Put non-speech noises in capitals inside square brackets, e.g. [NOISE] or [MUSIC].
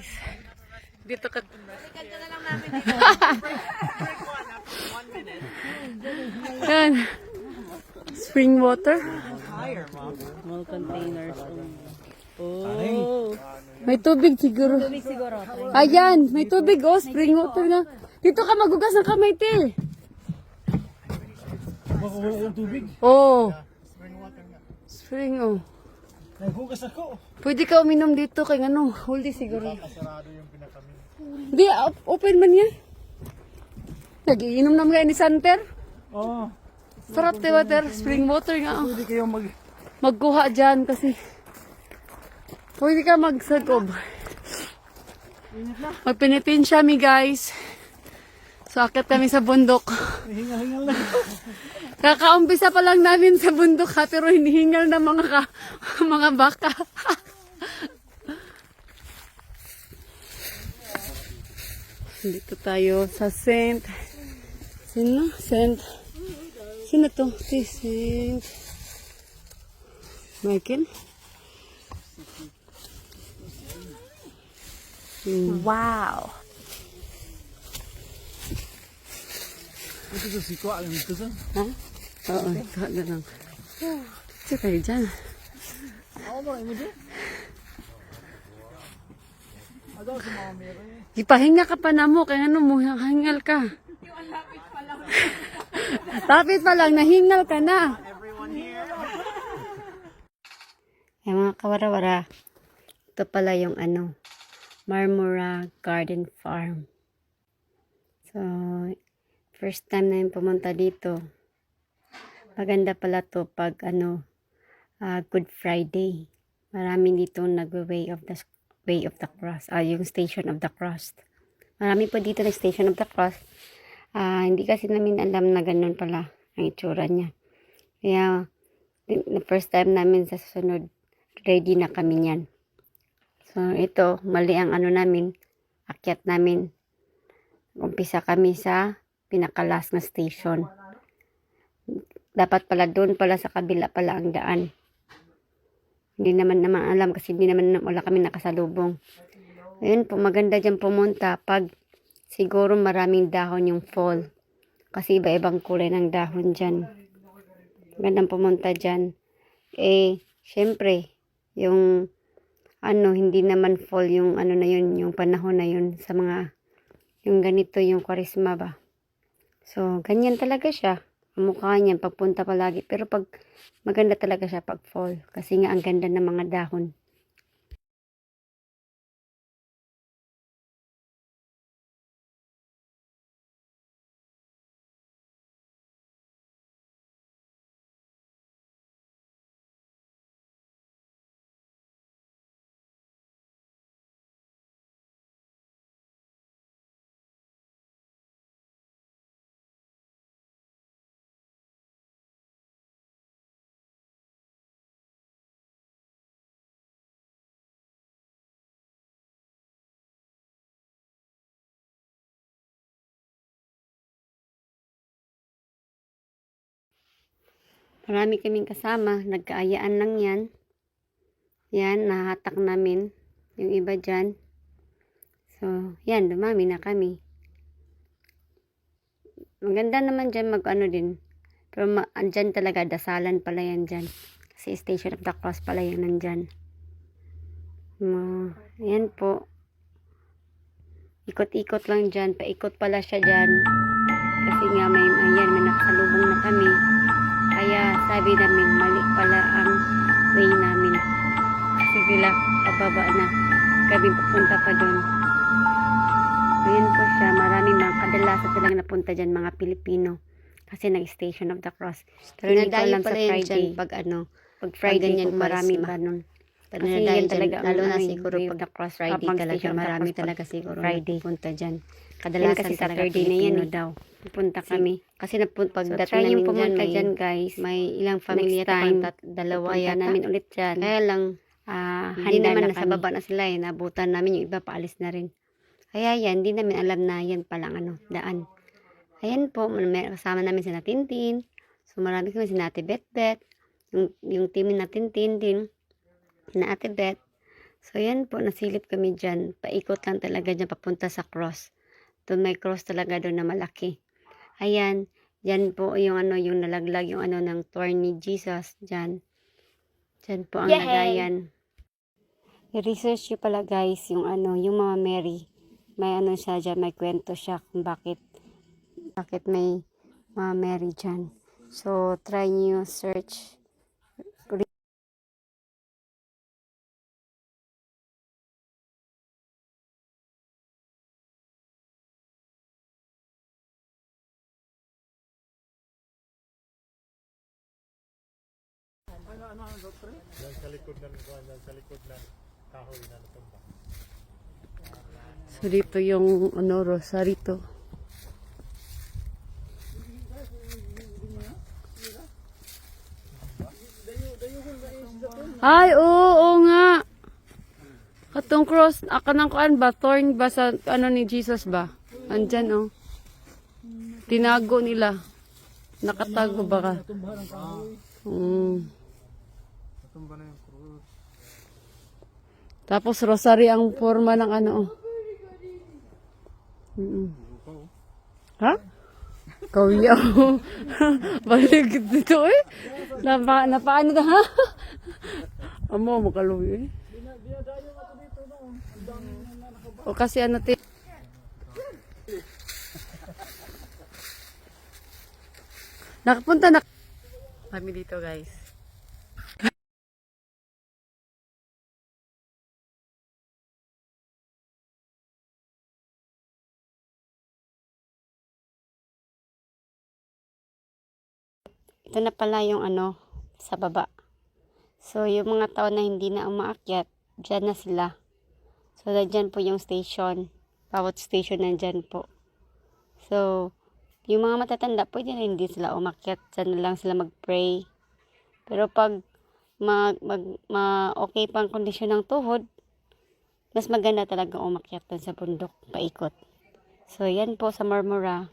guys. Dito ka. [LAUGHS] Yan. Spring water. Small containers. Oh. May tubig siguro. Tubig siguro. Ayan, may tubig oh, spring water na. Dito ka magugas ng kamay, te. Makuha yung tubig. Oh. Spring oh. Naghugas ako. Pwede ka uminom dito kay ano, huldi siguro. Sarado yung pinakamin. Op- open man yan. Nagiinom naman kayo ni Santer. Oo. Oh, Sarap te water, spring water nga. pwede kayo mag... Magkuha dyan kasi pwede ka magsagob. Magpinipin siya mi guys. So akit kami sa bundok. Hingal-hingal na. Kakaumpisa pa lang namin sa bundok ha, pero hinihingal na mga ka, mga baka. Dito tayo sa Saint. Sino? Saint. Sino to? Si Saint. Michael? Wow. Ito sa siko, alam ito sa. Ha? Oo, ito na lang. Sige kayo dyan. Ako mo dyan? Mga meron eh. Ipahinga ka pa na mo, kaya ano mo, hingal ka. Lapit pa lang, nahingal ka na. Ay mga kawara-wara, ito pala yung ano, Marmora Garden Farm. So, first time na yung pumunta dito. Maganda pala to pag ano, ah, Good Friday. Marami dito nagwe-way of the way of the cross, ah, yung station of the cross. Marami po dito na station of the cross. Ah, hindi kasi namin alam na ganun pala ang itsura niya. Kaya, the first time namin sa susunod, ready na kami niyan. So, ito, mali ang ano namin, akyat namin. Umpisa kami sa pinakalas na station. Dapat pala doon pala sa kabila pala ang daan. Hindi naman naman alam kasi hindi naman wala kami nakasalubong. Ayun po, maganda dyan pumunta pag siguro maraming dahon yung fall. Kasi iba-ibang kulay ng dahon dyan. Magandang pumunta dyan. Eh, syempre, yung ano, hindi naman fall yung ano na yun, yung panahon na yun sa mga, yung ganito yung kwarisma ba. So, ganyan talaga siya. Ang mukha niya, pagpunta palagi. Pero pag, maganda talaga siya pag fall. Kasi nga, ang ganda ng mga dahon. Marami kaming kasama. Nagkaayaan lang yan. Yan, nahatak namin. Yung iba dyan. So, yan, dumami na kami. Maganda naman dyan mag ano din. Pero andyan talaga, dasalan pala yan dyan. Kasi Station of the Cross pala yan nandyan. Ma, yan po. Ikot-ikot lang dyan. Paikot pala siya dyan. Kasi nga may, ayan, may nakasalubong na kami. Kaya sabi namin, mali pala ang way namin. Kasi sila, pababa na. Kami pupunta pa doon. Ayan po siya, maraming mga kadalasan talaga napunta dyan, mga Pilipino. Kasi nag-Station of the Cross. Pero hindi ko alam sa Friday. dyan pag ano, pag Friday Friday ganyan po marami ba nun. Kasi yan dyan, talaga, ang lalo na siguro pag Cross, Friday talaga, marami talaga siguro Friday. punta dyan. Yan Kadalasan kasi talaga Saturday na yan eh. daw. Pupunta kami. Kasi napun, So, pagdating yung namin pumunta dyan, dyan, guys. may ilang pamilya time, dalawa yata. namin ulit dyan. Kaya lang, Ah, Hindi naman na nasa baba na sila eh. Nabutan namin yung iba paalis na rin. Kaya yan, hindi namin alam na yan palang ano, daan. Ayan po, may kasama namin si Natintin. So marami kami si Nati Bet Bet. Yung, yung team ni Natintin din. Na Ate Bet. So, yan po, nasilip kami dyan. Paikot lang talaga dyan papunta sa cross. Doon may cross talaga doon na malaki. Ayan, yan po yung ano, yung nalaglag yung ano ng thorn ni Jesus dyan. Dyan po ang Yay! lagayan. I-research nyo pala guys yung ano, yung Mama Mary. May ano siya dyan, may kwento siya kung bakit bakit may Mama Mary dyan. So, try nyo search. So, dito yung ano, rosarito. Ay, oo, oo nga. Katong cross, aka ng kuan ba? Thorn ba sa ano ni Jesus ba? Andyan, oh. Tinago nila. Nakatago ba ka? Mm. Tapos rosary ang forma ng ano, oh. Mm. Ha? Kauyaw. [LAUGHS] Balik dito eh. Napa, napaano ka ha? [LAUGHS] Amo, makaluwi eh. O kasi ano ti... Nakapunta na... Kami dito guys. Ito na pala yung ano, sa baba. So, yung mga tao na hindi na umaakyat, dyan na sila. So, dyan po yung station. Bawat station nandyan po. So, yung mga matatanda, pwede na hindi sila umakyat. Dyan na lang sila mag-pray. Pero pag mag, mag, ma, okay pang kondisyon ng tuhod, mas maganda talaga umakyat dun sa bundok, paikot. So, yan po sa Marmora.